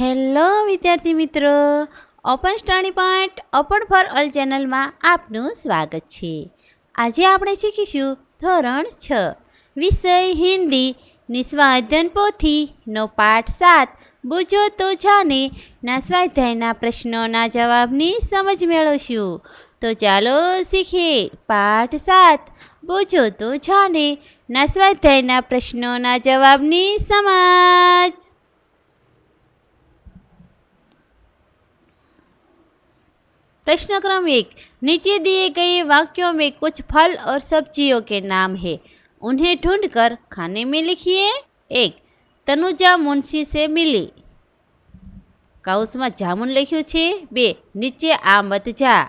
Hello વિદ્યાર્થી મિત્રો, open study point, open for all ચેનલમાં આપનું સ્વાગત છે. આજે આપણે શીખીશું ધોરણ છ, વિષય હિન્દી, નિસ્વાધ્યન પોથીનો પાઠ સાત, બુજો તો જાને ના સ્વાધ્યાયના પ્રશ્નોના જવાબની સમજ મેળવશું. તો ચાલો શીખીએ પાઠ સાત, બુજો તો જાને ના સ્વાધ્યાયના પ્રશ્નોના જવાબની સમજ. प्रश्न क्रम एक नीचे दिए गए वाक्यों में कुछ फल और सब्जियों के नाम है उन्हें ढूंढकर खाने में लिखिए एक તનુજા મુનશી સે મિલી કાઉસમાં જામુન લખ્યું છે બે નીચે આ મત જા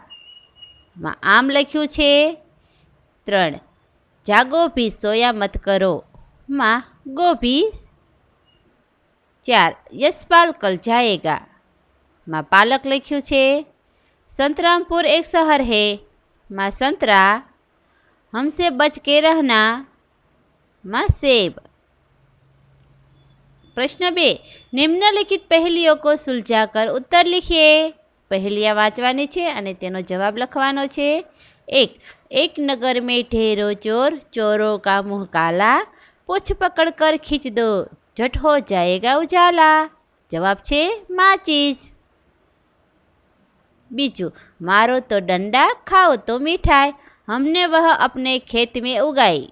માં આમ લખ્યું છે ત્રણ જાગો ભી સોયા મત કરો માં ગોભી ચાર યશપાલ કલ જાએગા માં પાલક લખ્યું છે संतरामपुर एक शहर है माँ संतरा हमसे बच के रहना माँ सेब प्रश्न बे निम्नलिखित પહેલીઓ કો સુલઝાકર ઉત્તર લીખીએ પહેલિયા વાંચવાની છે અને તેનો જવાબ લખવાનો છે એક એક નગર મેં ઢેરો ચોર ચોરો કા મુંહ કાલા પૂછ પકડ કર ખીંચ દો झट हो जाएगा उजाला જવાબ છે માચીસ બીજું મારો તો ડંડા ખાઓ તો મીઠાઈ હમને વહ અપને ખેત મેં ઉગાઈ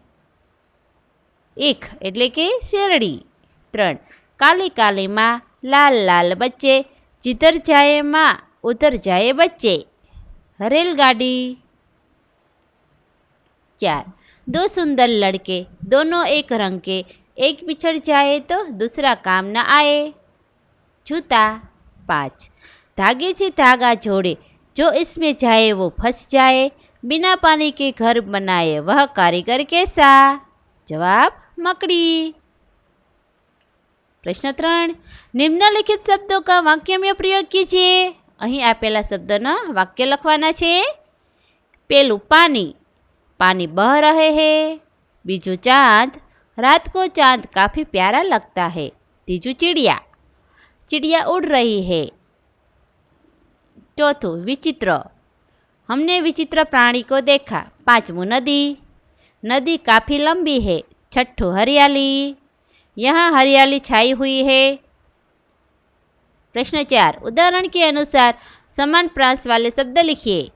એક એટલે કે શેરડી ત્રણ કાલી કાલી માં લાલ લાલ બચ્ચે जिधर जाए माँ उधर जाए बच्चे रेलगाड़ी चार दो सुंदर लड़के दोनों एक रंग के एक बिछड़ जाए तो दूसरा काम न आए जूता पाँच ધાગે છે ધાગા જોડે જો इसमें જાય વો ફસ જાય बिना પાણી કે ઘર बनाए વહ કારીગર કેસા જવાબ મકડી પ્રશ્ન ત્રણ નિમ્નલિખિત શબ્દો કા વાક્યમય પ્રયોગ કીજીએ અહીં આપેલા શબ્દના વાક્ય લખવાના છે પેલું પાણી પાણી બહ રહે હે બીજું ચાંદ રાત કો ચાંદ કાફી પ્યારા લગતા હે ત્રીજું ચિડિયા ચિડિયા ઉડ રહી હૈ चौथों विचित्र हमने विचित्र प्राणी को देखा पांचवों नदी नदी काफ़ी लंबी है छठो हरियाली यहाँ हरियाली छाई हुई है प्रश्न चार उदाहरण के अनुसार समान प्रांस वाले शब्द लिखिए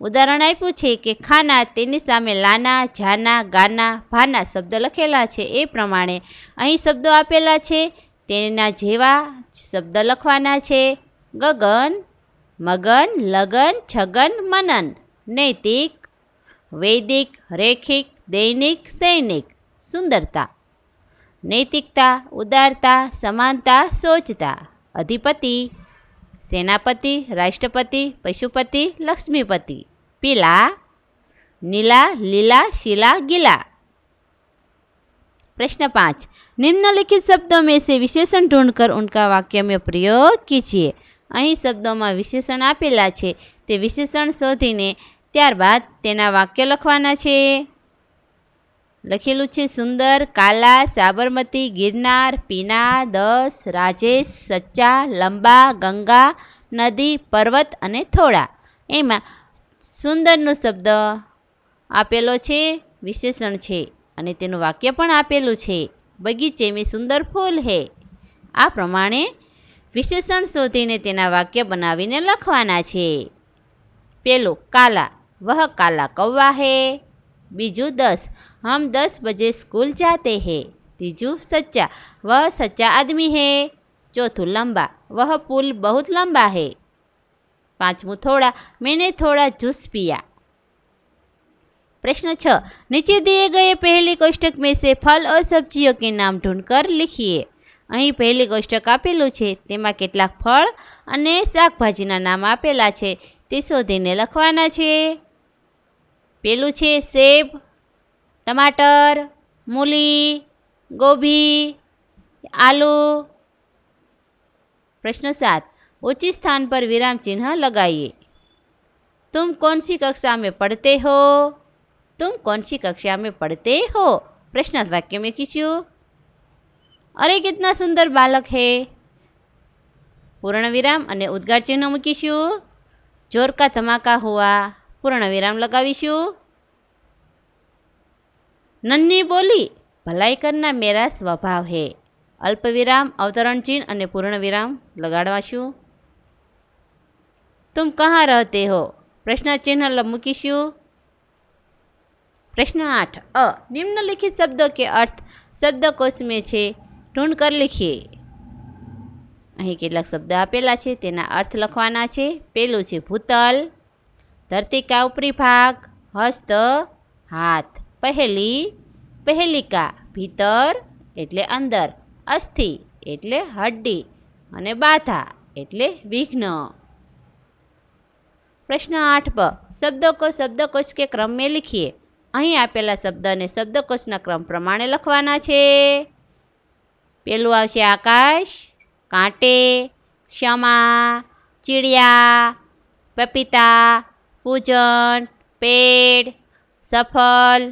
ઉદાહરણ આપ્યું છે કે ખાના તેની સામે લાના જાના ગાના ભાના શબ્દ લખેલા છે એ પ્રમાણે અહીં શબ્દો આપેલા છે તેના જેવા શબ્દ લખવાના છે ગગન મગન લગન છગન મનન નૈતિક વૈદિક રેખિક દૈનિક સૈનિક સુંદરતા નૈતિકતા ઉદારતા સમાનતા સોચતા અધિપતિ સેનાપતિ રાષ્ટ્રપતિ પશુપતિ લક્ષ્મીપતિ पीला नीला लीला शीला गीला प्रश्न पाँच निम्नलिखित शब्दों में से विशेषण ढूंढकर उनका वाक्य में प्रयोग कीजिए અહીં શબ્દોમાં વિશેષણ આપેલા છે. તે વિશેષણ શોધીને ત્યારબાદ તેના વાક્ય લખવાના છે. લખેલું છે, સુંદર, કાલા, સાબરમતી, ગિરનાર પીના દસ, રાજેશ, સચ્ચા, લંબા, ગંગા, નદી, પર્વત અને થોડા. એમાં સુંદરનો શબ્દ આપેલો છે, વિશેષણ છે અને તેનું વાક્ય પણ આપેલું છે. બગીચે મેં સુંદર ફૂલ હે. આ પ્રમાણે વિશેષણ શોધીને તેના વાક્ય બનાવીને લખવાના છે પેલું કાલા વહ કાલા કૌવા હે બીજું દસ હમ દસ બજે સ્કૂલ જાતે હે ત્રીજું સચ્ચા વહ સચ્ચા આદમી હે ચોથું લંબા વહ પુલ બહુત લંબા હે पांचवों थोड़ा मैंने थोड़ा जूस पिया प्रश्न छ नीचे दिए गए पहले कोष्टक में से फल और सब्जियों के नाम ढूंढकर लिखिए અહીં પહેલી કોષ્ટક આપેલું છે તેમાં કેટલાક ફળ અને શાકભાજીના નામ આપેલા છે તે શોધીને લખવાના છે પેલું છે સેબ ટમાટર મૂલી ગોભી આલુ પ્રશ્ન સાત उचित स्थान पर विराम चिन्ह लगाइए तुम कौन सी कक्षा में पढ़ते हो तुम कौन सी कक्षा में पढ़ते हो प्रश्न वाक्य में खींचो અરે કેટલા સુંદર બાલક હે. પૂર્ણવિરામ અને ઉદ્ગાર ચિહ્ન મૂકીશું. જોરકા ધમાકા હોવા પૂર્ણવિરામ લગાવીશું. નન્ની બોલી, ભલાઈ કરના મેરા સ્વભાવ હે. અલ્પવિરામ, અવતરણ ચિહ્ન અને પૂર્ણવિરામ લગાડવાશું. તુમ કહા રહેતે હો? પ્રશ્ન ચિહ્ન મૂકીશું. પ્રશ્ન આઠ, અ, નિમ્નલિખિત શબ્દો કે અર્થ શબ્દકોશ મેં છે. ઢૂંઢ કરી લખીએ. અહીં કેટલાક શબ્દ આપેલા છે, તેના અર્થ લખવાના છે પહેલું છે ભૂતલ, ધરતીકા ઉપરી ભાગ, હસ્ત, હાથ, પહેલી, પહેલિકા, ભીતર, એટલે અંદર, અસ્થિ, એટલે હડ્ડી, અને બાધા, એટલે વિઘ્ન. પ્રશ્ન આઠ પર શબ્દકો શબ્દકોશ કે ક્રમે લખીએ? અહીં આપેલા શબ્દને શબ્દકોશના ક્રમ પ્રમાણે લખવાના છે. પેલું આવશે આકાશ, કાંટે, ક્ષમા, ચીડિયા, પપિતા, પૂજન, પેડ સફલ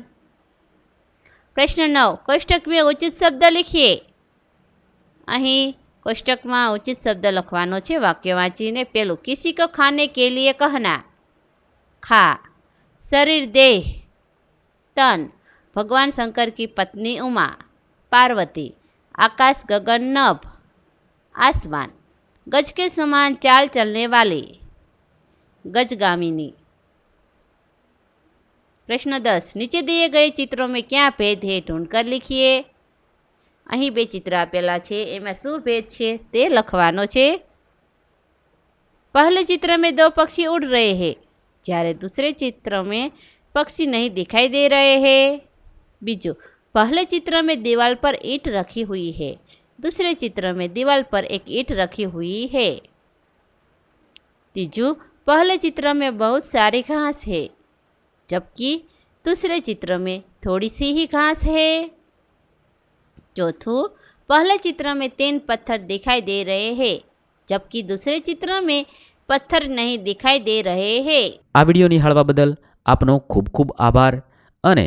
પ્રશ્ન નવ કોષ્ટક બે ઉચિત શબ્દ લખીએ. અહીં કોષ્ટકમાં ઉચિત શબ્દ લખવાનો છે, વાક્ય વાંચીને પેલું કિસી કો ખાને કે લીએ કહના ખા, શરીર, દેહ, તન, ભગવાન શંકર કી પત્ની ઉમા, પાર્વતી. આકાશ ગગન નભ, આસમાન ગજ કે સમાન ચાલ ચલને વાલી. ગજગામિની. પ્રશ્ન દસ, નીચે દિએ ગયે ચિત્રો મેં ક્યાં ભેદ હે ઢૂંઢકર લીખીએ? અહીં બે ચિત્ર આપેલા છે, એમાં શું ભેદ છે તે લખવાનો છે. પહેલે ચિત્ર મેં દો પક્ષી ઉડ રહે હે, જ્યારે દૂસરે ચિત્ર મેં પક્ષી નહીં દેખાઈ દે રહે હે. બીજું पहले चित्र में दीवार पर ईंट रखी हुई है दूसरे चित्र में दीवार पर एक ईंट रखी हुई है तीजू पहले चित्र में बहुत सारी घास है जबकि दूसरे चित्र में थोड़ी सी ही घास है चौथू पहले चित्र में तीन पत्थर दिखाई दे रहे हैं जबकि दूसरे चित्र में पत्थर नहीं दिखाई दे रहे हैं આ વિડીયો નિહાળવા બદલ આપનો ખૂબ ખૂબ આભાર અને